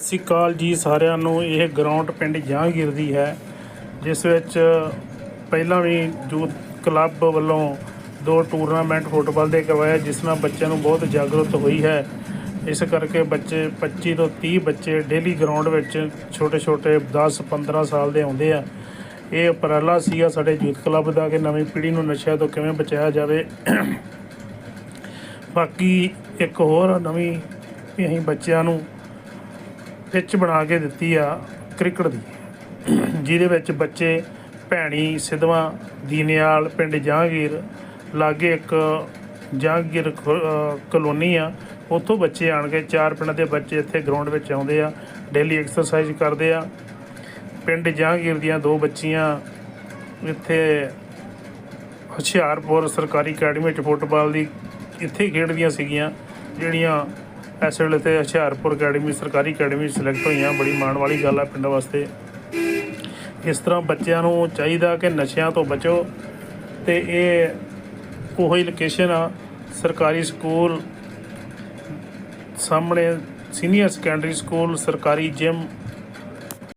ਸਤਿ ਸ਼੍ਰੀ ਅਕਾਲ ਜੀ ਸਾਰਿਆਂ ਨੂੰ। ਇਹ ਗਰਾਊਂਡ ਪਿੰਡ ਜਹਾਂਗੀਰ ਦੀ ਹੈ, ਜਿਸ ਵਿੱਚ ਪਹਿਲਾਂ ਵੀ ਯੂਥ ਕਲੱਬ ਵੱਲੋਂ ਦੋ ਟੂਰਨਾਮੈਂਟ ਫੁੱਟਬਾਲ ਦੇ ਕਰਵਾਏ, ਜਿਸ ਨਾਲ ਬੱਚਿਆਂ ਨੂੰ ਬਹੁਤ ਜਾਗਰੂਕ ਹੋਈ ਹੈ। ਇਸ ਕਰਕੇ ਬੱਚੇ 25 ਤੋਂ 30 ਬੱਚੇ ਡੇਲੀ ਗਰਾਊਂਡ ਵਿੱਚ ਛੋਟੇ ਛੋਟੇ 10 15 ਸਾਲ ਦੇ ਆਉਂਦੇ ਆ। ਇਹ ਉਪਰਾਲਾ ਸੀਗਾ ਸਾਡੇ ਯੂਥ ਕਲੱਬ ਦਾ ਕਿ ਨਵੀਂ ਪੀੜ੍ਹੀ ਨੂੰ ਨਸ਼ਿਆਂ ਤੋਂ ਕਿਵੇਂ ਬਚਾਇਆ ਜਾਵੇ। ਬਾਕੀ ਇੱਕ ਹੋਰ ਨਵੀਂ ਵੀ ਅਸੀਂ ਬੱਚਿਆਂ ਨੂੰ ਪਿੱਚ ਬਣਾ ਕੇ ਦਿੱਤੀ ਆ ਕ੍ਰਿਕਟ ਦੀ। ਜਿਹਦੇ ਵਿੱਚ ਬੱਚੇ, ਭੈਣੀ, ਸਿਧਵਾਂ, ਦੀਨਿਆਲ, ਪਿੰਡ ਜਹਾਂਗੀਰ, ਲਾਗੇ ਇੱਕ ਜਹਾਂਗੀਰ ਕਲੋਨੀ ਆ। ਉੱਥੋਂ ਬੱਚੇ ਆਣ ਕੇ ਚਾਰ ਪਿੰਡ ਦੇ ਬੱਚੇ ਇੱਥੇ ਗਰਾਊਂਡ ਵਿੱਚ ਆਉਂਦੇ ਆ ਡੇਲੀ ਐਕਸਰਸਾਈਜ਼ ਕਰਦੇ ਆ। ਪਿੰਡ ਜਹਾਂਗੀਰ ਦੀਆਂ ਦੋ ਬੱਚੀਆਂ ਇੱਥੇ ਹੁਸ਼ਿਆਰਪੁਰ ਸਰਕਾਰੀ ਅਕੈਡਮੀ 'ਚ ਫੁੱਟਬਾਲ ਦੀ ਇੱਥੇ ਖੇਡਦੀਆਂ ਸੀਗੀਆਂ, ਜਿਹੜੀਆਂ ਇਸ ਵੇਲੇ ਤੇ ਹੁਸ਼ਿਆਰਪੁਰ ਅਕੈਡਮੀ, ਸਰਕਾਰੀ ਅਕੈਡਮੀ ਸਿਲੈਕਟ ਹੋਈਆਂ। ਬੜੀ ਮਾਣ ਵਾਲੀ ਗੱਲ ਆ ਪਿੰਡ ਵਾਸਤੇ। ਇਸ ਤਰ੍ਹਾਂ ਬੱਚਿਆਂ ਨੂੰ ਚਾਹੀਦਾ ਕਿ ਨਸ਼ਿਆਂ ਤੋਂ ਬਚੋ ਤੇ ਇਹ ਉਹੀ ਲੋਕੇਸ਼ਨ ਆ। ਸਰਕਾਰੀ ਸਕੂਲ ਸਾਹਮਣੇ ਸੀਨੀਅਰ ਸੈਕੰਡਰੀ ਸਕੂਲ, ਸਰਕਾਰੀ ਜਿਮ